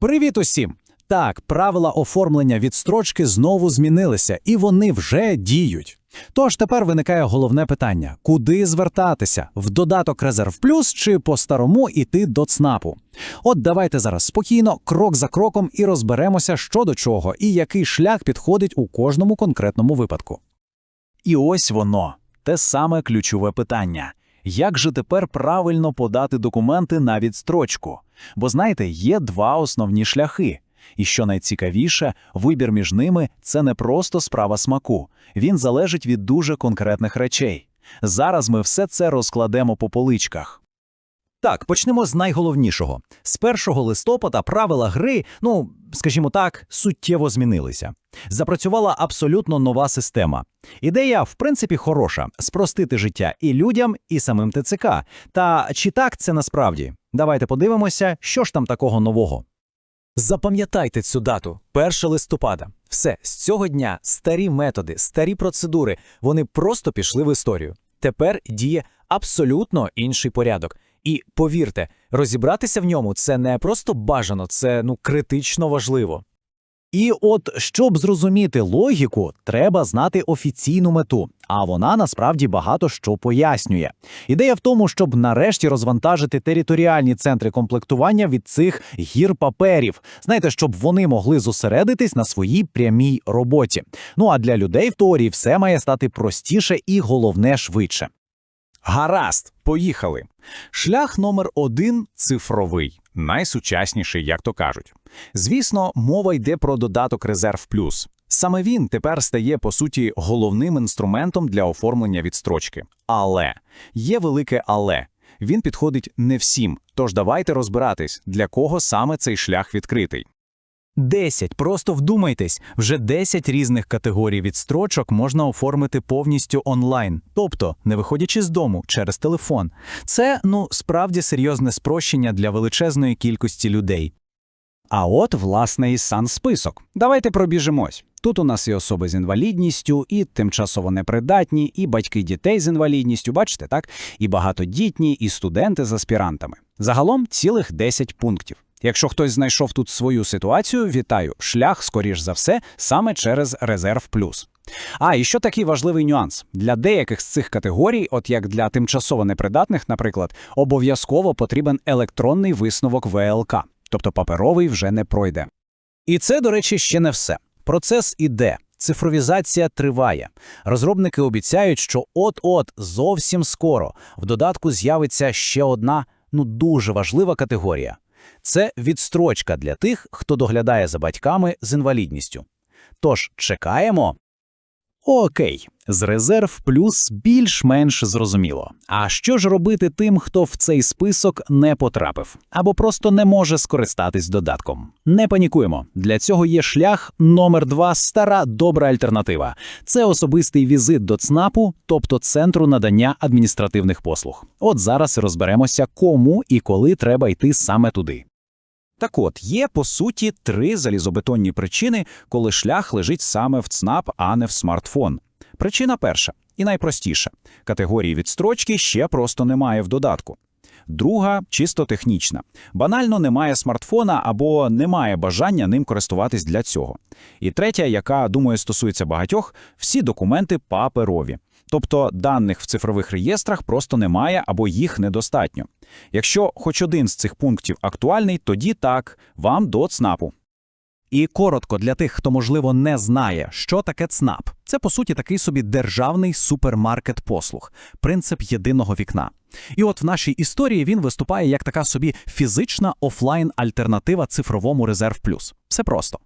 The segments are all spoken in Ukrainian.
Привіт усім! Так, правила оформлення відстрочки знову змінилися, і вони вже діють. Тож тепер виникає головне питання: куди звертатися? В додаток Резерв Плюс чи по-старому іти до ЦНАПу? От давайте зараз спокійно, крок за кроком, і розберемося, що до чого, і який шлях підходить у кожному конкретному випадку. І ось воно, те саме ключове питання. Як же тепер правильно подати документи на відстрочку? Бо знаєте, є два основні шляхи. І що найцікавіше, вибір між ними це не просто справа смаку. Він залежить від дуже конкретних речей. Зараз ми все це розкладемо по поличках. Так, почнемо з найголовнішого. З 1 листопада правила гри, ну, скажімо так, суттєво змінилися. Запрацювала абсолютно нова система. Ідея, в принципі, хороша спростити життя і людям, і самим ТЦК. Та чи так це насправді? Давайте подивимося, що ж там такого нового. Запам'ятайте цю дату 1 листопада. Все з цього дня старі методи, старі процедури, вони просто пішли в історію. Тепер діє абсолютно інший порядок. І повірте, розібратися в ньому це не просто бажано, це ну критично важливо. І от, щоб зрозуміти логіку, треба знати офіційну мету, а вона насправді багато що пояснює. Ідея в тому, щоб нарешті розвантажити територіальні центри комплектування від цих гір паперів. Знаєте, щоб вони могли зосередитись на своїй прямій роботі. Ну а для людей в теорії все має стати простіше і головне швидше. Гаразд, поїхали. Шлях номер один цифровий, найсучасніший, як то кажуть. Звісно, мова йде про додаток Резерв Плюс. Саме він тепер стає, по суті, головним інструментом для оформлення відстрочки. Але є велике але. Він підходить не всім, тож давайте розбиратись, для кого саме цей шлях відкритий. 10. Просто вдумайтесь, вже 10 різних категорій відстрочок можна оформити повністю онлайн, тобто не виходячи з дому через телефон. Це ну справді серйозне спрощення для величезної кількості людей. А от, власне, і сансписок. Давайте пробіжимось. Тут у нас і особи з інвалідністю, і тимчасово непридатні, і батьки дітей з інвалідністю, бачите, так? І багатодітні, і студенти з аспірантами. Загалом цілих 10 пунктів. Якщо хтось знайшов тут свою ситуацію, вітаю, шлях, скоріш за все, саме через Резерв Плюс. А, і що такий важливий нюанс. Для деяких з цих категорій, от як для тимчасово непридатних, наприклад, обов'язково потрібен електронний висновок ВЛК, тобто паперовий вже не пройде. І це, до речі, ще не все. Процес іде. Цифровізація триває. Розробники обіцяють, що от-от зовсім скоро в додатку з'явиться ще одна, ну дуже важлива категорія. Це відстрочка для тих, хто доглядає за батьками з інвалідністю. Тож чекаємо. Окей, з резерв плюс більш-менш зрозуміло. А що ж робити тим, хто в цей список не потрапив або просто не може скористатись додатком? Не панікуємо. Для цього є шлях номер два стара добра альтернатива. Це особистий візит до ЦНАПу, тобто центру надання адміністративних послуг. От зараз розберемося, кому і коли треба йти саме туди. Так от, є по суті три залізобетонні причини, коли шлях лежить саме в ЦНАП, а не в смартфон. Причина перша і найпростіша категорії відстрочки ще просто немає в додатку. Друга чисто технічна. Банально немає смартфона або немає бажання ним користуватись для цього. І третя, яка, думаю, стосується багатьох, всі документи паперові. Тобто даних в цифрових реєстрах просто немає або їх недостатньо. Якщо хоч один з цих пунктів актуальний, тоді так, вам до ЦНАПу. І коротко для тих, хто, можливо, не знає, що таке ЦНАП. Це, по суті, такий собі державний супермаркет послуг, принцип єдиного вікна. І от в нашій історії він виступає як така собі фізична офлайн-альтернатива цифровому Резерв Плюс. Все просто.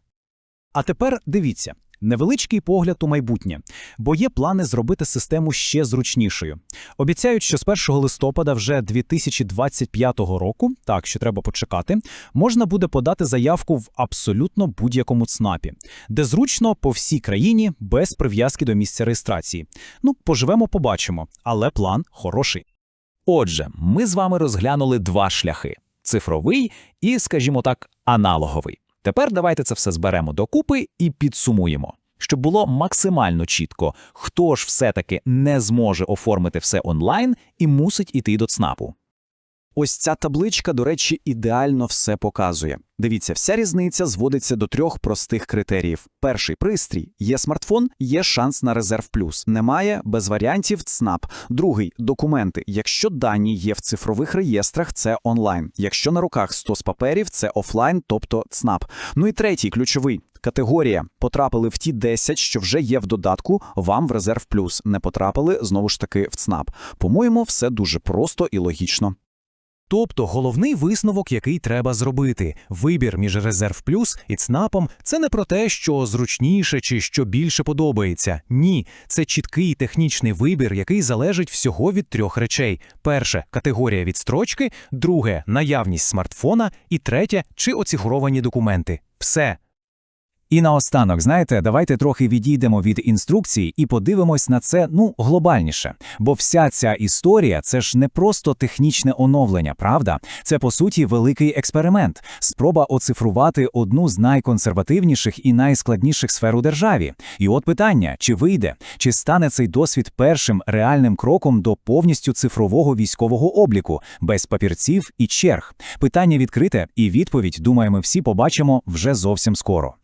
А тепер дивіться. Невеличкий погляд у майбутнє, бо є плани зробити систему ще зручнішою. Обіцяють, що з 1 листопада вже 2025 року, так що треба почекати, можна буде подати заявку в абсолютно будь-якому ЦНАПі, де зручно по всій країні без прив'язки до місця реєстрації. Ну, поживемо, побачимо, але план хороший. Отже, ми з вами розглянули два шляхи: цифровий і, скажімо так, аналоговий. Тепер давайте це все зберемо докупи і підсумуємо, щоб було максимально чітко, хто ж все-таки не зможе оформити все онлайн і мусить іти до ЦНАПу. Ось ця табличка, до речі, ідеально все показує. Дивіться, вся різниця зводиться до трьох простих критеріїв. Перший пристрій є смартфон, є шанс на резерв плюс. Немає без варіантів ЦНАП. Другий документи. Якщо дані є в цифрових реєстрах, це онлайн. Якщо на руках 100 з паперів, це офлайн, тобто ЦНАП. Ну і третій ключовий. Категорія потрапили в ті 10, що вже є в додатку, вам в резерв плюс. Не потрапили знову ж таки в ЦНАП. По-моєму, все дуже просто і логічно. Тобто головний висновок, який треба зробити, вибір між резерв плюс і ЦНАПом – це не про те, що зручніше чи що більше подобається. Ні, це чіткий технічний вибір, який залежить всього від трьох речей: перше категорія відстрочки, друге наявність смартфона, і третє чи оцифровані документи. Все. І наостанок, знаєте, давайте трохи відійдемо від інструкцій і подивимось на це ну глобальніше. Бо вся ця історія це ж не просто технічне оновлення, правда? Це по суті великий експеримент, спроба оцифрувати одну з найконсервативніших і найскладніших сфер у державі. І от питання: чи вийде, чи стане цей досвід першим реальним кроком до повністю цифрового військового обліку, без папірців і черг? Питання відкрите, і відповідь, думаю, ми всі побачимо вже зовсім скоро.